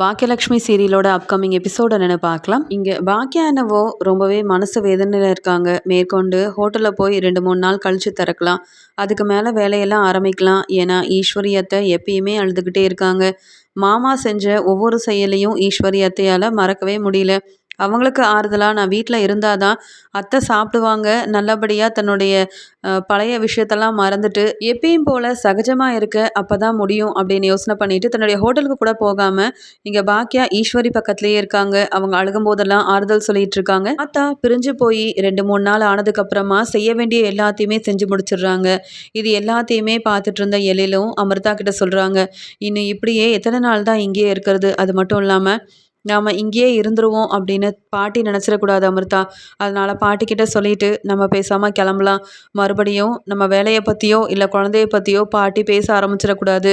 Bhagyalakshmi சீரியலோட upcoming episode என்னென்னு பார்க்கலாம். இங்கே பாக்கியா என்னவோ ரொம்பவே மனசு வேதனையில் இருக்காங்க. மேற்கொண்டு ஹோட்டலில் போய் ரெண்டு மூணு நாள் கழித்து திறக்கலாம். அதுக்கு மேலே வேலையெல்லாம் ஆரம்பிக்கலாம். ஏன்னா ஈஸ்வரியத்தை எப்பயுமே அழுதுகிட்டே இருக்காங்க. மாமா செஞ்ச ஒவ்வொரு செயலையும் ஈஸ்வரியத்தையால் மறக்கவே முடியல. அவங்களுக்கு ஆறுதலாக நான் வீட்டில் இருந்தால் தான் அத்தை சாப்பிடுவாங்க. நல்லபடியாக தன்னுடைய பழைய விஷயத்தெல்லாம் மறந்துட்டு எப்பயும் போல் சகஜமாக இருக்க அப்போ தான் முடியும் அப்படின்னு யோசனை பண்ணிவிட்டு தன்னுடைய ஹோட்டலுக்கு கூட போகாமல் இங்கே பாக்கியா ஈஸ்வரி பக்கத்துலேயே இருக்காங்க. அவங்க அழுகும் போதெல்லாம் ஆறுதல் சொல்லிட்டு இருக்காங்க. அத்தா பிரிஞ்சு போய் ரெண்டு மூணு நாள் ஆனதுக்கப்புறமா செய்ய வேண்டிய எல்லாத்தையுமே செஞ்சு முடிச்சிடுறாங்க. இது எல்லாத்தையுமே பார்த்துட்டு இருந்த எழிலும் அமிர்தா கிட்ட சொல்கிறாங்க இன்னும் இப்படியே எத்தனை நாள் தான் இங்கேயே இருக்கிறது? அது மட்டும் இல்லாமல் நாம் இங்கேயே இருந்துருவோம் அப்படின்னு பாட்டி நினச்சிடக்கூடாது அமிர்தா. அதனால் பாட்டிக்கிட்ட சொல்லிட்டு நம்ம பேசாமல் கிளம்பலாம். மறுபடியும் நம்ம வேலையை பற்றியோ இல்லை குழந்தைய பற்றியோ பாட்டி பேச ஆரம்பிச்சிடக்கூடாது.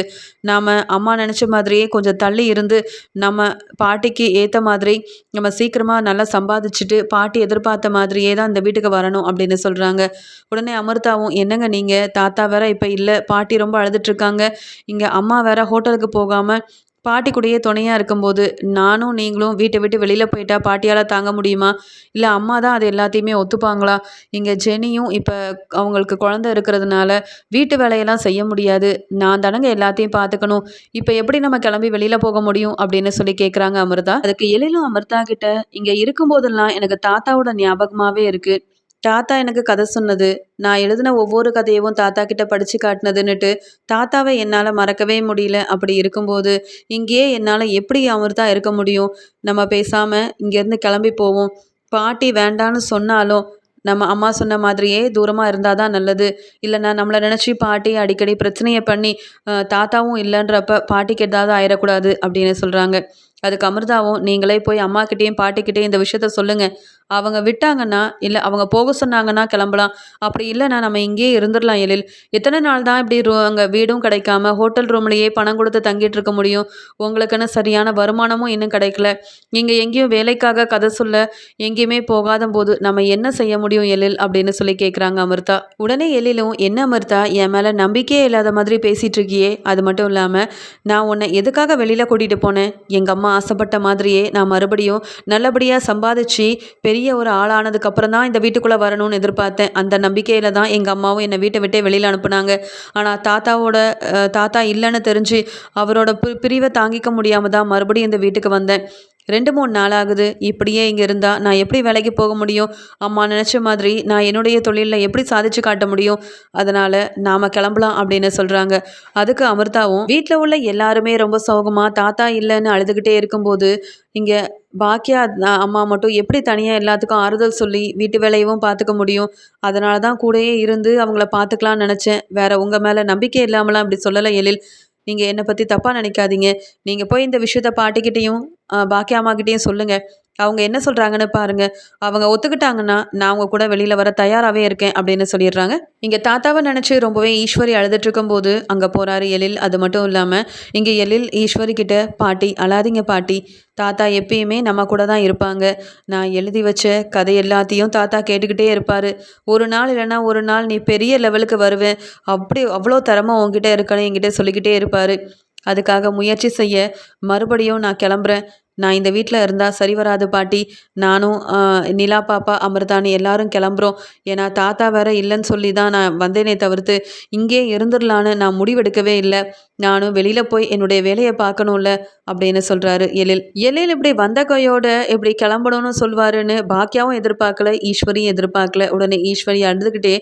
நாம் அம்மா நினச்ச மாதிரியே கொஞ்சம் தள்ளி இருந்து நம்ம பாட்டிக்கு ஏற்ற மாதிரி நம்ம சீக்கிரமாக நல்லா சம்பாதிச்சுட்டு பாட்டி எதிர்பார்த்த மாதிரியே தான் இந்த வீட்டுக்கு வரணும் அப்படின்னு சொல்கிறாங்க உடனே அமிர்தாவும் என்னங்க நீங்கள் தாத்தா வேற இப்போ இல்லை. பாட்டி ரொம்ப அழுதுட்ருக்காங்க இங்கே அம்மா வேற ஹோட்டலுக்கு போகாமல் பாட்டி கூடயே துணையாக இருக்கும்போது நானும் நீங்களும் வீட்டை விட்டு வெளியில் போயிட்டா பாட்டியால் தாங்க முடியுமா? இல்லை அம்மா தான் அது எல்லாத்தையுமே ஒத்துப்பாங்களா? இங்கே ஜெனியும் இப்போ அவங்களுக்கு குழந்த இருக்கிறதுனால வீட்டு வேலையெல்லாம் செய்ய முடியாது. நான் தானங்க எல்லாத்தையும் பார்த்துக்கணும். இப்போ எப்படி நம்ம கிளம்பி வெளியில் போக முடியும் அப்படின்னு சொல்லி கேட்குறாங்க அமிர்தா. அதுக்கு எழிலும் அமிர்தா கிட்ட இங்கே இருக்கும்போதெல்லாம் எனக்கு தாத்தாவோட ஞாபகமாகவே இருக்குது தாத்தா எனக்கு கதை சொன்னது. நான் எழுதின ஒவ்வொரு கதையவும் தாத்தா கிட்ட படித்து காட்டினதுன்னுட்டு தாத்தாவை என்னால் மறக்கவே முடியல. அப்படி இருக்கும்போது இங்கேயே என்னால் எப்படி அமிர்தா இருக்க முடியும்? நம்ம பேசாமல் இங்கேருந்து கிளம்பி போவோம். பாட்டி வேண்டான்னு சொன்னாலும் நம்ம அம்மா சொன்ன மாதிரியே தூரமாக இருந்தால் தான் நல்லது. இல்லைன்னா நம்மளை நினச்சி பாட்டி அடிக்கடி பிரச்சனையை பண்ணி தாத்தாவும் இல்லைன்றப்ப பாட்டிக்கு ஏதாவது ஆயிடக்கூடாது அப்படின்னு சொல்கிறாங்க அதுக்கு அமிர்தாவும் நீங்களே போய் அம்மாக்கிட்டேயும் பாட்டிக்கிட்டேயும் இந்த விஷயத்த சொல்லுங்கள் அவங்க விட்டாங்கன்னா இல்லை அவங்க போக சொன்னாங்கன்னா கிளம்பலாம். அப்படி இல்லைன்னா நம்ம இங்கேயே இருந்துடலாம் எழில். எத்தனை நாள் தான் இப்படி ரூ அங்கே வீடும் கிடைக்காம ஹோட்டல் ரூம்லேயே பணம் கொடுத்து தங்கிட்டு இருக்க முடியும்? உங்களுக்குன்னு சரியான வருமானமும் இன்னும் கிடைக்கல. நீங்கள் எங்கேயும் வேலைக்காக கதை சொல்ல எங்கேயுமே போகாத போது நம்ம என்ன செய்ய முடியும் எழில் அப்படின்னு சொல்லி கேட்குறாங்க அமிர்தா. உடனே எழிலும் என்ன அமிர்தா என் மேலே நம்பிக்கையே இல்லாத மாதிரி பேசிகிட்டு இருக்கியே? அது மட்டும் இல்லாமல் நான் உன்னை எதுக்காக வெளியில் கூட்டிகிட்டு போனேன்? எங்கள் அம்மா ஆசைப்பட்ட மாதிரியே நான் மறுபடியும் நல்லபடியாக சம்பாதிச்சு பெரிய ஒரு ஆளானதுக்கப்புறம் தான் இந்த வீட்டுக்குள்ளே வரணும்னு எதிர்பார்த்தேன். அந்த நம்பிக்கையில் தான் எங்கள் அம்மாவும் என்னை வீட்டை விட்டே வெளியில் அனுப்புனாங்க. ஆனால் தாத்தாவோட தாத்தா இல்லைன்னு தெரிஞ்சு அவரோட பிரிவை தாங்கிக்க முடியாமல் தான் மறுபடியும் இந்த வீட்டுக்கு வந்தேன். ரெண்டு மூணு நாள் ஆகுது. இப்படியே இங்கே இருந்தால் நான் எப்படி வேலைக்கு போக முடியும்? அம்மா நினச்ச மாதிரி நான் என்னுடைய தொழிலில் எப்படி சாதிச்சு காட்ட முடியும்? அதனால் நாம் கிளம்பலாம் அப்படின்னு சொல்கிறாங்க அதுக்கு அமிர்தாவும் வீட்டில் உள்ள எல்லாருமே ரொம்ப சோகமாக தாத்தா இல்லைன்னு அழுதுகிட்டே இருக்கும்போது இங்கே பாக்கியா அம்மா மட்டும் எப்படி தனியாக எல்லாத்துக்கும் ஆறுதல் சொல்லி வீட்டு வேலையவும் பார்த்துக்க முடியும்? அதனால தான் கூடயே இருந்து அவங்கள பார்த்துக்கலாம்னு நினச்சேன். வேற உங்கள் மேலே நம்பிக்கை இல்லாமலாம் அப்படி சொல்லலை எழில். நீங்கள் என்னை பற்றி தப்பாக நினைக்காதீங்க. நீங்கள் போய் இந்த விஷயத்த பாட்டிக்கிட்டேயும் பாக்கிய அம்மாக்கிட்டேயும் சொல்லுங்கள் அவங்க என்ன சொல்கிறாங்கன்னு பாருங்கள் அவங்க ஒத்துக்கிட்டாங்கன்னா நான் அவங்க கூட வெளியில் வர தயாராகவே இருக்கேன் அப்படின்னு சொல்லிடுறாங்க. இங்கே தாத்தாவை நினச்சி ரொம்பவே ஈஸ்வரி அழுதுட்டு போது அங்கே போகிறாரு எழில். அது மட்டும் இல்லாமல் இங்கே எழில் ஈஸ்வரி கிட்ட பாட்டி அழாதீங்க பாட்டி. தாத்தா எப்பயுமே நம்ம கூட தான் இருப்பாங்க. நான் எழுதி வச்ச கதை எல்லாத்தையும் தாத்தா கேட்டுக்கிட்டே இருப்பார். ஒரு நாள் இல்லைன்னா ஒரு நாள் நீ பெரிய லெவலுக்கு வருவேன் அப்படி அவ்வளோ தரமாக உங்ககிட்ட இருக்கணும் என்கிட்ட சொல்லிக்கிட்டே இருப்பார். அதுக்காக முயற்சி செய்ய மறுபடியும் நான் கிளம்புறேன். நான் இந்த வீட்டில் இருந்தால் சரி வராது பாட்டி. நானும் நிலா பாப்பா அமிர்தானி எல்லாரும் கிளம்புறோம். ஏன்னா தாத்தா வேற இல்லைன்னு சொல்லி தான் நான் வந்தேனே தவிர்த்து இங்கே இருந்துடலான்னு நான் முடிவெடுக்கவே இல்லை. நானும் வெளியில் போய் என்னுடைய வேலையை பார்க்கணும்ல அப்படின்னு சொல்கிறாரு எழில். எழில் இப்படி வந்த கையோட இப்படி கிளம்பணும்னு சொல்வாருன்னு பாக்கியாவும் எதிர்பார்க்கல ஈஸ்வரியும் எதிர்பார்க்கல. உடனே ஈஸ்வரி அழுதுகிட்டே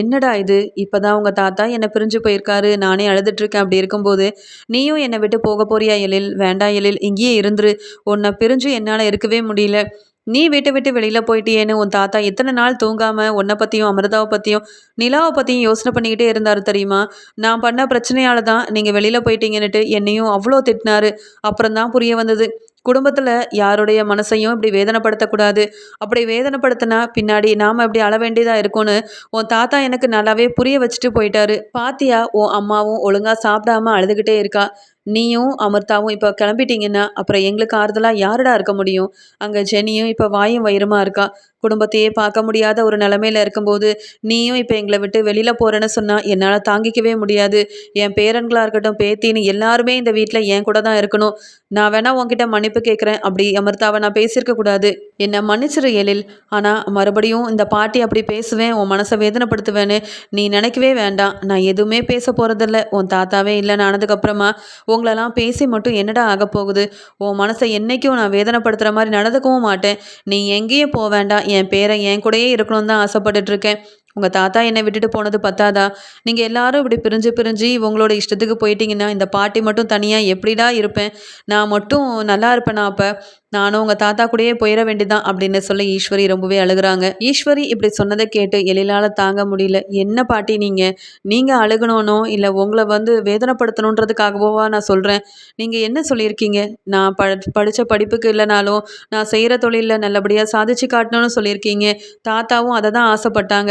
என்னடா இது? இப்போ தான் உங்கள் தாத்தா என்னை பிரிஞ்சு போயிருக்காரு. நானே அழுதுட்ருக்கேன் அப்படி இருக்கும்போது நீயும் என்னை விட்டு போக போறியா எழில்? வேண்டாம் எழில் இங்கேயே இருந்துரு. உன்னை பிரிஞ்சு என்னால் இருக்கவே முடியல. நீ வீட்டை விட்டு வெளியில் போயிட்டியேன்னு உன் தாத்தா இத்தனை நாள் தூங்காமல் உன்னை பற்றியும் அமிர்தாவை பற்றியும் நிலாவை பற்றியும் யோசனை பண்ணிக்கிட்டே இருந்தார் தெரியுமா? நான் பண்ண பிரச்சனையால் தான் நீங்கள் வெளியில் போயிட்டீங்கன்னுட்டு என்னையும் அவ்வளோ திட்டினாரு. அப்புறம் தான் புரிய வந்தது. குடும்பத்தில் யாருடைய மனசையும் இப்படி வேதனைப்படுத்தக்கூடாது. அப்படி வேதனைப்படுத்தினா பின்னாடி நாம் இப்படி அழ வேண்டியதாக இருக்கும்னு உன் தாத்தா எனக்கு நல்லாவே புரிய வச்சுட்டு போயிட்டாரு. பாத்தியா உன் அம்மாவும் ஒழுங்காக சாப்பிடாம அழுதுகிட்டே இருக்கா. நீயும் அமிர்தாவும் இப்போ கிளம்பிட்டீங்கன்னா அப்புறம் எங்களுக்கு ஆறுதலாக யாருடா இருக்க முடியும்? அங்கே ஜெனியும் இப்போ வாயும் வயிறுமா இருக்கா? குடும்பத்தையே பார்க்க முடியாத ஒரு நிலமையில இருக்கும்போது நீயும் இப்போ எங்களை விட்டு வெளியில் போகிறேன்னு சொன்னால் என்னால் தாங்கிக்கவே முடியாது. என் பேரன்களாக இருக்கட்டும் பேத்தின்னு எல்லாருமே இந்த வீட்டில் என் கூட தான் இருக்கணும். நான் வேணா உங்ககிட்ட மன்னிப்பு கேட்குறேன். அப்படி அமிர்தாவை நான் பேசியிருக்க கூடாது. என்னை மன்னிச்சிரு எழில். ஆனால் மறுபடியும் இந்த பாட்டி அப்படி பேசுவேன் உன் மனசை வேதனைப்படுத்துவேன்னு நீ நினைக்கவே வேண்டாம். நான் எதுவுமே பேச போகிறதில்ல உன் தாத்தாவே இல்லைன்னு ஆனதுக்கப்புறமா உங்களெல்லாம் பேசி மட்டும் என்னடா ஆக போகுது? உன் மனசை என்னைக்கும் நான் வேதனைப்படுத்துகிற மாதிரி நடந்துக்கவும் மாட்டேன். நீ எங்கேயும் போக வேண்டாம். என் பேரை என் கூடயே இருக்கணும்னு தான் ஆசைப்பட்டுட்ருக்கேன் உங்கள் தாத்தா என்னை விட்டுட்டு போனது பத்தாதா? நீங்கள் எல்லாரும் இப்படி பிரிஞ்சு பிரிஞ்சு உங்களோட இஷ்டத்துக்கு போயிட்டீங்கன்னா இந்த பாட்டி மட்டும் தனியாக எப்படிடா இருப்பேன்? நான் மட்டும் நல்லா இருப்பேனா அப்போ? நானும் உங்கள் தாத்தா கூடயே போயிட வேண்டியதான் அப்படின்னு சொல்லி ஈஸ்வரி ரொம்பவே அழுகுறாங்க. ஈஸ்வரி இப்படி சொன்னதை கேட்டு எழிலால் தாங்க முடியல. என்ன பாட்டி நீங்கள் நீங்கள் அழுகணும்னோ இல்லை உங்களை வந்து வேதனைப்படுத்தணுன்றதுக்காகவோவா நான் சொல்கிறேன் நீங்கள் என்ன சொல்லியிருக்கீங்க? நான் ப படித்த படிப்புக்கு இல்லைனாலும் நான் செய்கிற தொழிலில் நல்லபடியாக சாதிச்சு காட்டணும்னு சொல்லியிருக்கீங்க. தாத்தாவும் அதை தான் ஆசைப்பட்டாங்க.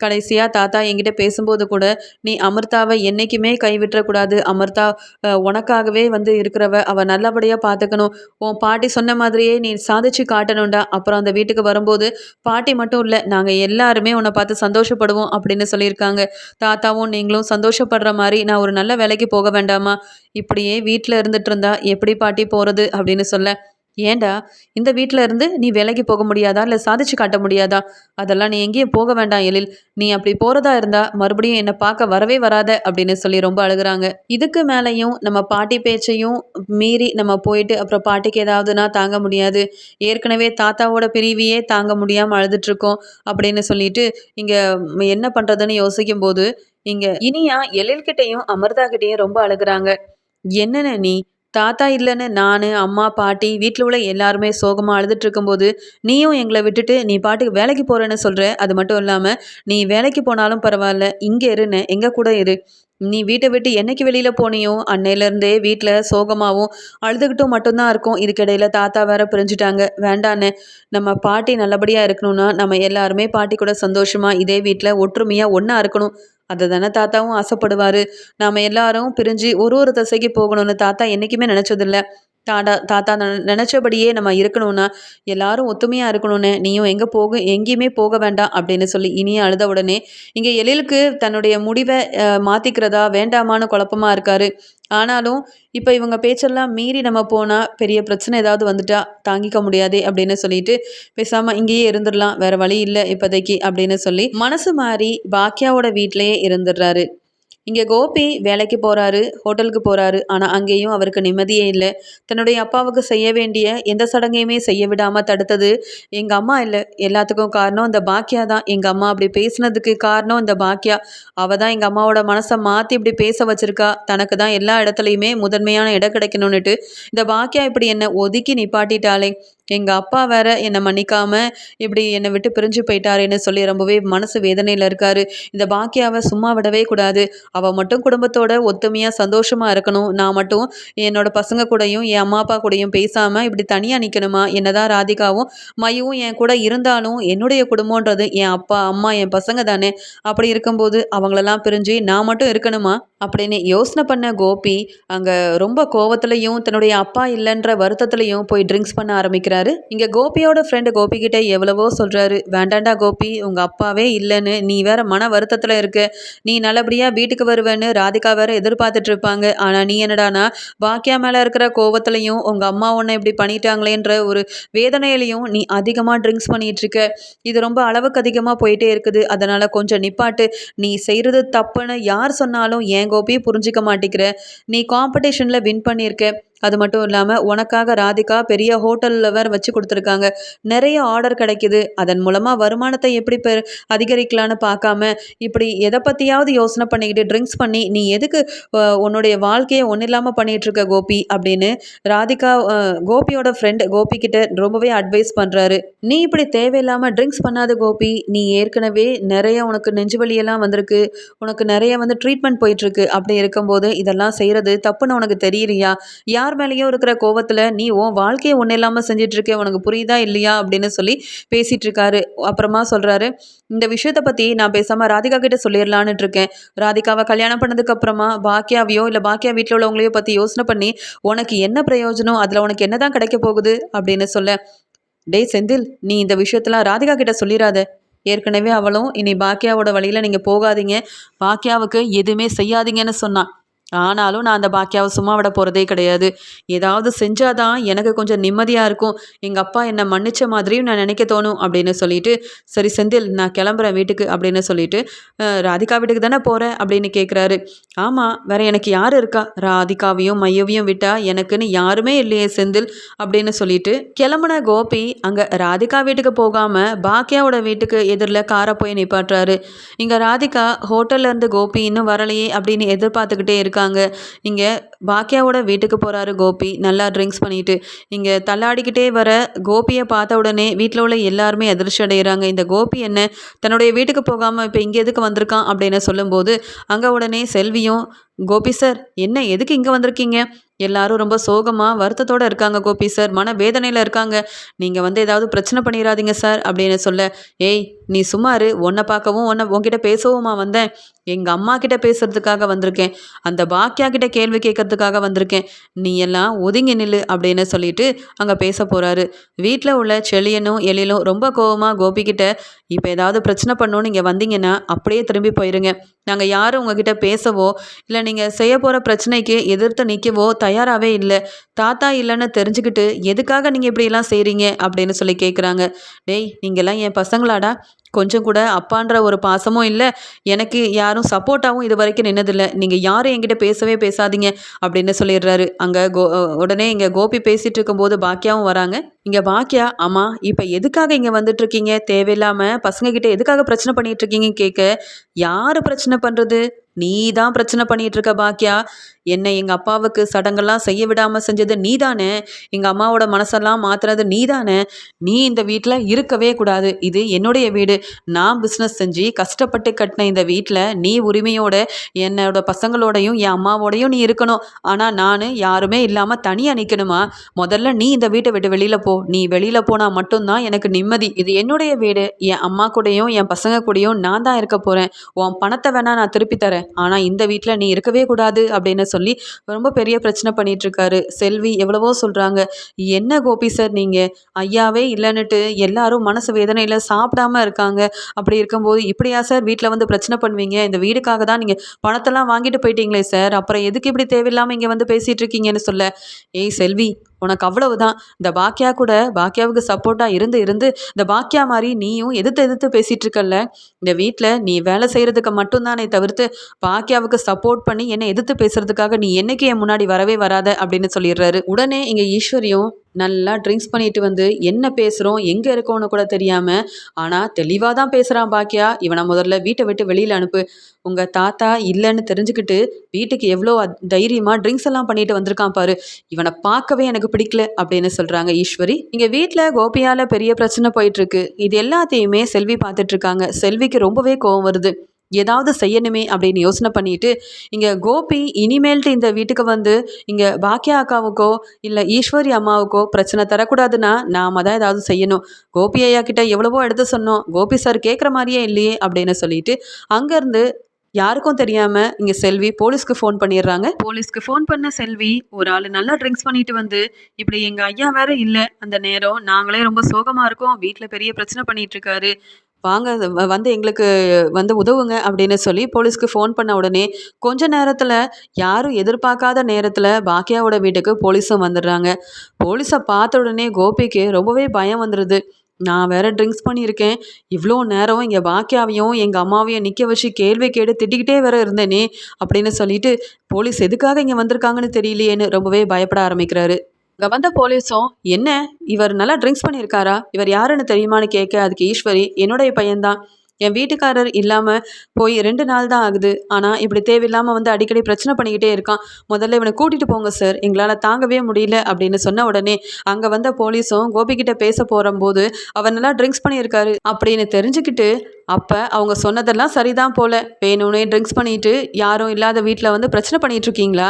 கடைசியாக தாத்தா என்கிட்ட பேசும்போது கூட நீ அமிர்தாவை என்றைக்குமே கைவிட்டுறக்கூடாது அமிர்தா உனக்காகவே வந்து இருக்கிறவ அவள் நல்லபடியாக பார்த்துக்கணும் உன் பாட்டி சொன்ன மாதிரியே நீ சாதிச்சு காட்டணும்டா. அப்புறம் அந்த வீட்டுக்கு வரும்போது பாட்டி மட்டும் இல்லை நாங்கள் எல்லாருமே உன்னை பார்த்து சந்தோஷப்படுவோம் அப்படின்னு சொல்லியிருக்காங்க. தாத்தாவும் நீங்களும் சந்தோஷப்படுற மாதிரி நான் ஒரு நல்ல வேலைக்கு போக வேண்டாமா? இப்படியே வீட்டில் இருந்துட்டு இருந்தா எப்படி பாட்டி போகிறது அப்படின்னு சொல்ல ஏண்டா? இந்த வீட்டில் இருந்து நீ வேலைக்கு போக முடியாதா? இல்லை சாதிச்சு காட்ட முடியாதா? அதெல்லாம் நீ எங்கேயும் போக வேண்டாம் எழில். நீ அப்படி போகிறதா இருந்தால் மறுபடியும் என்னை பார்க்க வரவே வராத அப்படின்னு சொல்லி ரொம்ப அழுகுறாங்க. இதுக்கு மேலேயும் நம்ம பாட்டி பேச்சையும் மீறி நம்ம போயிட்டு அப்புறம் பாட்டிக்கு ஏதாவதுனா தாங்க முடியாது. ஏற்கனவே தாத்தாவோட பிரிவியே தாங்க முடியாமல் அழுதுட்ருக்கோம் அப்படின்னு சொல்லிட்டு இங்கே என்ன பண்ணுறதுன்னு யோசிக்கும் போது இங்கே இனியா எழில்கிட்டையும் அமிர்தா கிட்டேயும் ரொம்ப அழுகிறாங்க. என்னென்ன நீ? தாத்தா இல்லைன்னு நான் அம்மா பாட்டி வீட்டில் உள்ள எல்லாருமே சோகமாக அழுதுட்டு இருக்கும்போது நீயும் எங்களை விட்டுட்டு நீ பாட்டுக்கு வேலைக்கு போகிறேன்னு சொல்கிற அது மட்டும் இல்லாமல் நீ வேலைக்கு போனாலும் பரவாயில்ல இங்கே இருன்னு எங்கள் கூட இரு. நீ வீட்டை விட்டு என்னைக்கு வெளியில் போனியோ அன்னையிலேருந்தே வீட்டில் சோகமாகவும் அழுதுகிட்டும் மட்டும்தான் இருக்கும். இதுக்கிடையில் தாத்தா வேற பிரிஞ்சுட்டாங்க. வேண்டான்னு நம்ம பாட்டி நல்லபடியாக இருக்கணும்னா நம்ம எல்லாருமே பாட்டி கூட சந்தோஷமாக இதே வீட்டில் ஒற்றுமையாக ஒன்றா இருக்கணும். அதை தானே தாத்தாவும் ஆசைப்படுவார். நாம் எல்லாரும் பிரிஞ்சு ஒரு ஒரு தசைக்கு போகணும்னு தாத்தா என்றைக்குமே நினச்சதில்ல. தாடா தாத்தா நினச்சபடியே நம்ம இருக்கணும்னா எல்லாரும் ஒத்துமையாக இருக்கணும்னு நீயும் எங்கே போக எங்கேயுமே போக வேண்டாம் அப்படின்னு சொல்லி இனியும் அழுத உடனே இங்கே எழிலுக்கு தன்னுடைய முடிவை மாற்றிக்கிறதா வேண்டாமான்னு குழப்பமாக இருக்காரு. ஆனாலும் இப்போ இவங்க பேச்செல்லாம் மீறி நம்ம போனால் பெரிய பிரச்சனை ஏதாவது வந்துட்டா தாங்கிக்க முடியாதே அப்படின்னு சொல்லிட்டு பேசாமல் இங்கேயே இருந்துடலாம் வேற வழி இல்லை இப்போதைக்கு அப்படின்னு சொல்லி மனசு மாறி பாக்கியாவோட வீட்டிலையே இருந்துடுறாரு. இங்கே கோபி வேலைக்கு போகிறாரு ஹோட்டலுக்கு போகிறாரு ஆனால் அங்கேயும் அவருக்கு நிம்மதியே இல்லை. தன்னுடைய அப்பாவுக்கு செய்ய வேண்டிய எந்த சடங்கையுமே செய்ய விடாமல் தடுத்தது எங்கள் அம்மா இல்லை. எல்லாத்துக்கும் காரணம் இந்த பாக்கியா தான். எங்கள் அம்மா அப்படி பேசினதுக்கு காரணம் இந்த பாக்கியா அவள் தான் எங்கள் அம்மாவோட மனசை மாற்றி இப்படி பேச வச்சுருக்கா. தனக்கு தான் எல்லா இடத்துலையுமே முதன்மையான இடம் கிடைக்கணும்னுட்டு. இந்த பாக்கியா இப்படி என்னை ஒதுக்கி நிப்பாட்டிட்டாலே எங்கள் அப்பா வேற என்னை மன்னிக்காம இப்படி என்னை விட்டு பிரிஞ்சு போயிட்டாருன்னு சொல்லி ரொம்பவே மனசு வேதனையில் இருக்காரு. இந்த பாக்கியாவை சும்மா விடவே கூடாது. அவள் மட்டும் குடும்பத்தோட ஒத்துமையாக சந்தோஷமாக இருக்கணும். நான் மட்டும் என்னோட பசங்க கூடயும் என் அம்மா அப்பா கூடயும் பேசாமல் இப்படி தனியாக நிற்கணுமா என்னதான் ராதிகாவும் மையவும் என் கூட இருந்தாலும் என்னுடைய குடும்பன்றது என் அப்பா அம்மா என் பசங்க தானே. அப்படி இருக்கும்போது அவங்களெல்லாம் பிரிஞ்சு நான் மட்டும் இருக்கணுமா? அப்படின்னு யோசனை பண்ண கோபி அங்கே ரொம்ப கோவத்துலையும் தன்னுடைய அப்பா இல்லைன்ற வருத்தத்துலையும் போய் ட்ரிங்க்ஸ் பண்ண ஆரம்பிக்கிறார். சொல்கிறாரு இங்கே கோபியோட ஃப்ரெண்டு கோபி எவ்வளவோ சொல்கிறாரு வேண்டாண்டா கோபி உங்கள் அப்பாவே இல்லைன்னு. நீ வேற மன வருத்தத்தில் இருக்க. நீ நல்லபடியாக வீட்டுக்கு வருவேன்னு ராதிகா வேற எதிர்பார்த்துட்டு இருப்பாங்க. ஆனால் நீ என்னடானா பாக்கியா மேலே இருக்கிற கோவத்துலையும் உங்கள் அம்மா உன்னை இப்படி பண்ணிட்டாங்களேன்ற ஒரு வேதனையிலையும் நீ அதிகமாக ட்ரிங்க்ஸ் பண்ணிகிட்டு இருக்க. இது ரொம்ப அளவுக்கு அதிகமாக போயிட்டே இருக்குது. அதனால் கொஞ்சம் நிப்பாட்டு. நீ செய்கிறது தப்புன்னு யார் சொன்னாலும் ஏன் கோபி புரிஞ்சிக்க மாட்டேங்கிற. நீ காம்படிஷனில் வின் பண்ணியிருக்க. அது மட்டும் இல்லாமல் உனக்காக ராதிகா பெரிய ஹோட்டலில் வேறு வச்சு கொடுத்துருக்காங்க. நிறைய ஆர்டர் கிடைக்குது. அதன் மூலமாக வருமானத்தை எப்படி பெ அதிகரிக்கலான்னு பார்க்காம இப்படி எதை பற்றியாவது யோசனை பண்ணிக்கிட்டு ட்ரிங்க்ஸ் பண்ணி நீ எதுக்கு உன்னுடைய வாழ்க்கையை ஒன்றும் இல்லாமல் பண்ணிகிட்ருக்க கோபி? அப்படின்னு ராதிகா கோபியோட ஃப்ரெண்ட் கோபி கிட்ட ரொம்பவே அட்வைஸ் பண்ணுறாரு நீ இப்படி தேவையில்லாமல் ட்ரிங்க்ஸ் பண்ணாத கோபி. நீ ஏற்கனவே நிறைய உனக்கு நெஞ்சு வலியெல்லாம் வந்திருக்கு. உனக்கு நிறைய வந்து ட்ரீட்மெண்ட் போயிட்டுருக்கு. அப்படி இருக்கும்போது இதெல்லாம் செய்கிறது தப்புன்னு உனக்கு தெரியலையா? யார் எல்லார் மேலேயும் இருக்கிற கோவத்தில் நீ உன் வாழ்க்கையை ஒன்றும் இல்லாமல் செஞ்சிட்ருக்க உனக்கு புரியுதா இல்லையா? அப்படின்னு சொல்லி பேசிகிட்டு இருக்காரு அப்புறமா சொல்கிறாரு இந்த விஷயத்தை பற்றி நான் பேசாமல் ராதிகா கிட்ட சொல்லிடலான்னு இருக்கேன். ராதிகாவை கல்யாணம் பண்ணதுக்கப்புறமா பாக்கியாவையோ இல்லை பாக்கியா வீட்டில் உள்ளவங்களையோ பற்றி யோசனை பண்ணி உனக்கு என்ன பிரயோஜனம்? அதில் உனக்கு என்ன தான் கிடைக்க போகுது? அப்படின்னு சொல்ல டேய் செந்தில் நீ இந்த விஷயத்தெல்லாம் ராதிகா கிட்ட சொல்லிடாத ஏற்கனவே அவளும் இனி பாக்கியாவோட வழியில் நீங்கள் போகாதீங்க. பாக்கியாவுக்கு எதுவுமே செய்யாதீங்கன்னு சொன்னான். ஆனாலும் நான் அந்த பாக்கியாவை சும்மா விட போகிறதே கிடையாது. ஏதாவது செஞ்சாதான் எனக்கு கொஞ்சம் நிம்மதியாக இருக்கும். எங்கள் அப்பா என்னை மன்னிச்ச மாதிரியும் நான் நினைக்க தோணும் அப்படின்னு சொல்லிட்டு சரி செந்தில் நான் கிளம்புறேன் வீட்டுக்கு அப்படின்னு சொல்லிட்டு ராதிகா வீட்டுக்கு தானே போகிறேன் அப்படின்னு கேட்குறாரு ஆமாம் வேற எனக்கு யார் இருக்கா? ராதிகாவையும் மையவையும் விட்டா எனக்குன்னு யாருமே இல்லையே செந்தில் அப்படின்னு சொல்லிட்டு கிளம்புன கோபி அங்கே ராதிகா வீட்டுக்கு போகாமல் பாக்கியாவோட வீட்டுக்கு எதிரில் காரை போய் நிப்பாட்டுறாரு. இங்கே ராதிகா ஹோட்டல்லேருந்து கோபி இன்னும் வரலையே அப்படின்னு எதிர்பார்த்துக்கிட்டே இருக்காங்க. இங்கே பாக்கியாவோட வீட்டுக்கு போகிறாரு கோபி. நல்லா ட்ரிங்க்ஸ் பண்ணிட்டு. இங்கே தள்ளாடிக்கிட்டே வர கோபியை பார்த்த உடனே வீட்டில் உள்ள எல்லாருமே அதிர்ச்சி அடைகிறாங்க இந்த கோபி என்ன? தன்னுடைய வீட்டுக்கு போகாமல் இப்போ இங்கே எதுக்கு வந்திருக்கான் அப்படின்னு சொல்லும்போது அங்கே உடனே செல்வியும் கோபி சார் என்ன எதுக்கு இங்கே வந்திருக்கீங்க? எல்லாரும் ரொம்ப சோகமாக வருத்தத்தோடு இருக்காங்க கோபி சார் மன வேதனையில் இருக்காங்க. நீங்கள் வந்து ஏதாவது பிரச்சனை பண்ணிடாதீங்க சார் அப்படின்னு சொல்ல ஏய் நீ சும்மாரு உன்னை பார்க்கவும் உன்னை உன்கிட்ட பேசவுமா வந்தேன். எங்கள் அம்மா கிட்ட பேசுறதுக்காக வந்திருக்கேன். அந்த பாக்கியா கிட்ட கேள்வி கேட்கறதுக்காக வந்திருக்கேன். நீ எல்லாம் ஒதுங்கி நில்லு அப்படின்னு சொல்லிட்டு அங்கே பேச போகிறாரு வீட்டில் உள்ள செளியனும் எழிலும் ரொம்ப கோவமாக கோபிக்கிட்ட இப்போ ஏதாவது பிரச்சனை பண்ணணும்னு இங்கே வந்தீங்கன்னா அப்படியே திரும்பி போயிருங்க. நாங்கள் யாரும் உங்ககிட்ட பேசவோ இல்லை நீங்கள் செய்ய போகிற பிரச்சனைக்கு எதிர்த்து நிற்கவோ தயாராகவே இல்லை. தாத்தா இல்லைன்னு தெரிஞ்சுக்கிட்டு எதுக்காக நீங்கள் இப்படியெல்லாம் செய்கிறீங்க அப்படின்னு சொல்லி கேட்குறாங்க டேய் நீங்கள்லாம் என் பசங்களாடா? கொஞ்சம் கூட அப்பான்ற ஒரு பாசமும் இல்லை. எனக்கு யாரும் சப்போர்ட்டாகவும் இது வரைக்கும் நின்னதில்லை. நீங்கள் யாரும் என்கிட்ட பேசவே பேசாதீங்க அப்படின்னு சொல்லிடுறாரு. அங்கே கோ உடனே இங்கே கோபி பேசிகிட்டு இருக்கும்போது பாக்கியாவும் வராங்க. இங்கே பாக்கியா அம்மா இப்போ எதுக்காக இங்கே வந்துட்டுருக்கீங்க? தேவையில்லாமல் பசங்கக்கிட்ட எதுக்காக பிரச்சனை பண்ணிகிட்ருக்கீங்கன்னு கேட்க யார் பிரச்சனை பண்ணுறது நீ தான் பிரச்சனை பண்ணிகிட்ருக்க இருக்க பாக்கியா என்னை எங்கள் அப்பாவுக்கு சடங்கெல்லாம் செய்ய விடாமல் செஞ்சது நீ தானே எங்கள் அம்மாவோட மனசெல்லாம் மாத்துறது நீ தானே நீ இந்த வீட்டில் இருக்கவே கூடாது. இது என்னுடைய வீடு. நான் பிஸ்னஸ் செஞ்சு கஷ்டப்பட்டு கட்டின இந்த வீட்டில் நீ உரிமையோட என்னோட பசங்களோடையும் என் அம்மாவோடையும் நீ இருக்கணும். ஆனால் நான் யாருமே இல்லாமல் தனியாக நிற்கணுமா முதல்ல நீ இந்த வீட்டை விட்டு வெளியில் போ. நீ வெளியில் போனால் மட்டும்தான் எனக்கு நிம்மதி. இது என்னுடைய வீடு. என் அம்மா கூடயும் என் பசங்க கூடயும் நான் தான் இருக்க போகிறேன் உன் பணத்தை வேணா நான் திருப்பி தரேன். ஆனால் இந்த வீட்டில் நீ இருக்கவே கூடாது அப்படின்னு சொல்லி ரொம்ப பெரிய பிரச்சனை பண்ணிட்டு இருக்காரு செல்வி எவ்வளவோ சொல்கிறாங்க என்ன கோபி சார் நீங்கள் ஐயாவே இல்லைன்னுட்டு எல்லாரும் மனசு வேதனையில் சாப்பிடாம இருக்காங்க. அப்படி இருக்கும்போது இப்படியா சார் வீட்டில் வந்து பிரச்சனை பண்ணுவீங்க? இந்த வீடுக்காக தான் நீங்கள் பணத்தெல்லாம் வாங்கிட்டு போயிட்டீங்களே சார் அப்புறம் எதுக்கு இப்படி தேவையில்லாமல் இங்கே வந்து பேசிகிட்டு இருக்கீங்கன்னு சொல்ல? ஏய் செல்வி உனக்கு அவ்வளவுதான். இந்த பாக்கியா கூட பாக்கியாவுக்கு சப்போர்ட்டாக இருந்து இருந்து இந்த பாக்கியா மாதிரி நீயும் எதிர்த்து எதிர்த்து பேசிகிட்டு இருக்கல்ல? இந்த வீட்டில் நீ வேலை செய்கிறதுக்கு மட்டும்தானே தவிர்த்து பாக்கியாவுக்கு சப்போர்ட் பண்ணி என்னை எதிர்த்து பேசுறதுக்காக நீ என்னைக்கு என் முன்னாடி வரவே வராத அப்படின்னு சொல்லிடுறாரு. உடனே இங்கே ஈஸ்வரியும் நல்லா ட்ரிங்க்ஸ் பண்ணிட்டு வந்து என்ன பேசுகிறோம் எங்கே இருக்கோன்னு கூட தெரியாமல் ஆனால் தெளிவாக தான் பேசுகிறான் பாக்கியா. இவனை முதல்ல வீட்டை விட்டு வெளியில் அனுப்பு. உங்கள் தாத்தா இல்லைன்னு தெரிஞ்சுக்கிட்டு வீட்டுக்கு எவ்வளோ அத்- ட்ரிங்க்ஸ் எல்லாம் பண்ணிட்டு வந்திருக்கான் பாரு. இவனை பார்க்கவே எனக்கு பிடிக்கல அப்படின்னு சொல்கிறாங்க ஈஸ்வரி. இங்கே வீட்டில் கோபியால் பெரிய பிரச்சனை போயிட்டுருக்கு இது எல்லாத்தையுமே செல்வி பார்த்துட்ருக்காங்க செல்விக்கு ரொம்பவே கோவம் வருது. ஏதாவது செய்யணுமே அப்படின்னு யோசனை பண்ணிட்டு இங்கே கோபி இனிமேல்ட்டு இந்த வீட்டுக்கு வந்து இங்கே பாக்கியா அக்காவுக்கோ இல்லை ஈஸ்வரி அம்மாவுக்கோ பிரச்சனை தரக்கூடாதுன்னா நாம தான் ஏதாவது செய்யணும். கோபி ஐயா கிட்ட எவ்வளவோ எடுத்து சொன்னோம். கோபி சார் கேட்குற மாதிரியே இல்லையே அப்படின்னு சொல்லிட்டு அங்கேருந்து யாருக்கும் தெரியாம இங்க செல்வி போலீஸ்க்கு ஃபோன் பண்ணிடுறாங்க. போலீஸ்க்கு ஃபோன் பண்ண செல்வி ஒரு ஆள் நல்லா ட்ரிங்க்ஸ் பண்ணிட்டு வந்து இப்படி எங்க ஐயா வேற இல்ல. அந்த நேரம் நாங்களே ரொம்ப சோகமா இருக்கோம். வீட்டில் பெரிய பிரச்சனை பண்ணிட்டு இருக்காரு. வாங்க வந்து எங்களுக்கு வந்து உதவுங்க அப்படின்னு சொல்லி போலீஸ்க்கு ஃபோன் பண்ண உடனே கொஞ்ச நேரத்தில் யாரும் எதிர்பார்க்காத நேரத்தில் பாக்கியாவோட வீட்டுக்கு போலீஸும் வந்துடுறாங்க. போலீஸை பார்த்த உடனே கோபிக்கு ரொம்பவே பயம் வந்துடுது நான் வேற ட்ரிங்க்ஸ் பண்ணியிருக்கேன். இவ்வளோ நேரம் இங்கே பாக்கியாவையும் எங்கள் அம்மாவையும் நிற்க வச்சு கேள்வி கேட்டு திட்டிக்கிட்டே வேற இருந்தேனே அப்படின்னு சொல்லிட்டு போலீஸ் எதுக்காக இங்கே வந்திருக்காங்கன்னு தெரியலையேன்னு ரொம்பவே பயப்பட ஆரம்பிக்கிறாரு. அங்கே வந்த போலீஸும் என்ன? இவர் நல்லா ட்ரிங்க்ஸ் பண்ணியிருக்காரா? இவர் யாருன்னு தெரியுமான்னு கேட்க அதுக்கு ஈஸ்வரி என்னுடைய பையன்தான். என் வீட்டுக்காரர் இல்லாமல் போய் ரெண்டு நாள் தான் ஆகுது. ஆனால் இப்படி தேவையில்லாமல் வந்து அடிக்கடி பிரச்சனை பண்ணிக்கிட்டே இருக்கான். முதல்ல இவனை கூட்டிகிட்டு போங்க சார் எங்களால் தாங்கவே முடியல அப்படின்னு சொன்ன உடனே அங்கே வந்த போலீஸும் கோபிக்கிட்ட பேச போகிறம்போது அவர் நல்லா ட்ரிங்க்ஸ் பண்ணியிருக்காரு. அப்படின்னு தெரிஞ்சுக்கிட்டு அப்போ அவங்க சொன்னதெல்லாம் சரிதான் போல. வேணும்னே ட்ரிங்க்ஸ் பண்ணிட்டு யாரும் இல்லாத வீட்டில் வந்து பிரச்சனை பண்ணிகிட்ருக்கீங்களா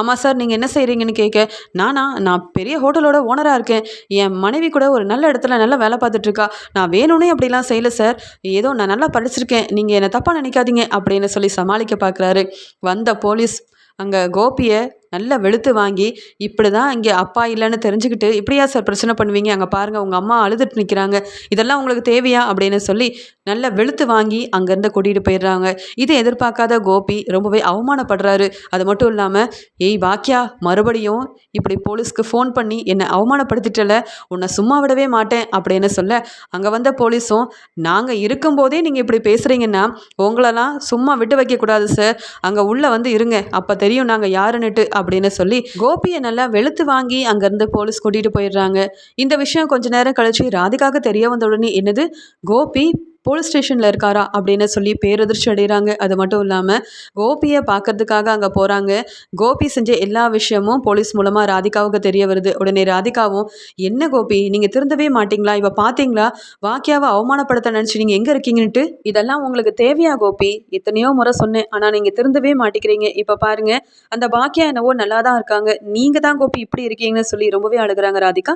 ஆமாம் சார் நீங்கள் என்ன செய்கிறீங்கன்னு கேட்க நானா நான் பெரிய ஹோட்டலோட ஓனராக இருக்கேன். என் மனைவி கூட ஒரு நல்ல இடத்துல நல்லா வேலை பார்த்துட்ருக்கா நான் வேணும்னே அப்படிலாம் செய்யலை சார் ஏதோ நான் நல்லா படிச்சிருக்கேன். நீங்கள் என்னை தப்பாக நினைக்காதீங்க அப்படின்னு சொல்லி சமாளிக்க பார்க்குறாரு வந்த போலீஸ் அங்கே கோபியை நல்லா வெளுத்து வாங்கி இப்படி தான் இங்கே அப்பா இல்லைன்னு தெரிஞ்சுக்கிட்டு இப்படியா சார் பிரச்சனை பண்ணுவீங்க? அங்கே பாருங்கள் உங்கள் அம்மா அழுதுட்டு நிற்கிறாங்க இதெல்லாம் உங்களுக்கு தேவையா? அப்படின்னு சொல்லி நல்லா வெளுத்து வாங்கி அங்கேருந்து கூட்டிகிட்டு போயிடுறாங்க. இதை எதிர்பார்க்காத கோபி ரொம்பவே அவமானப்படுறாரு. அது மட்டும் இல்லாமல் ஏய் பாக்கியா மறுபடியும் இப்படி போலீஸ்க்கு ஃபோன் பண்ணி என்னை அவமானப்படுத்திட்டல உன்னை சும்மா விடவே மாட்டேன் அப்படின்னு சொல்ல அங்கே வந்த போலீஸும் நாங்கள் இருக்கும்போதே நீங்கள் இப்படி பேசுகிறீங்கன்னா உங்களெல்லாம் சும்மா விட்டு வைக்கக்கூடாது சார். அங்கே உள்ளே வந்து இருங்க. அப்போ தெரியும் நாங்கள் யாருன்னுட்டு அப்படின்னு சொல்லி கோபியை நல்லா வெளுத்து வாங்கி அங்கேருந்து போலீஸ் கூட்டிகிட்டு போயிடுறாங்க. இந்த விஷயம் கொஞ்ச நேரம் கழிச்சு ராதிகாவுக்கு தெரிய வந்த உடனே என்னது? கோபி போலீஸ் ஸ்டேஷனில் இருக்காரா அப்படின்னு சொல்லி பேரதிர்ச்சி அடைகிறாங்க அது மட்டும் இல்லாமல் கோபியை பார்க்கறதுக்காக அங்கே போகிறாங்க கோபி செஞ்ச எல்லா விஷயமும் போலீஸ் மூலமாக ராதிகாவுக்கு தெரிய வருது. உடனே ராதிகாவும் என்ன கோபி? நீங்கள் திருந்தவே மாட்டிங்களா? இப்போ பார்த்தீங்களா வாக்கியாவை அவமானப்படுத்த நினச்சி நீங்கள் எங்கே இருக்கீங்கன்ட்டு இதெல்லாம் உங்களுக்கு தேவையா கோபி? எத்தனையோ முறை சொன்னேன். ஆனால் நீங்கள் திருந்தவே மாட்டேங்கிறீங்க. இப்போ பாருங்கள் அந்த பாக்கியா என்னவோ நல்லா தான் இருக்காங்க. நீங்கள் தான் கோபி இப்படி இருக்கீங்கன்னு சொல்லி ரொம்பவே அழுகுறாங்க ராதிகா.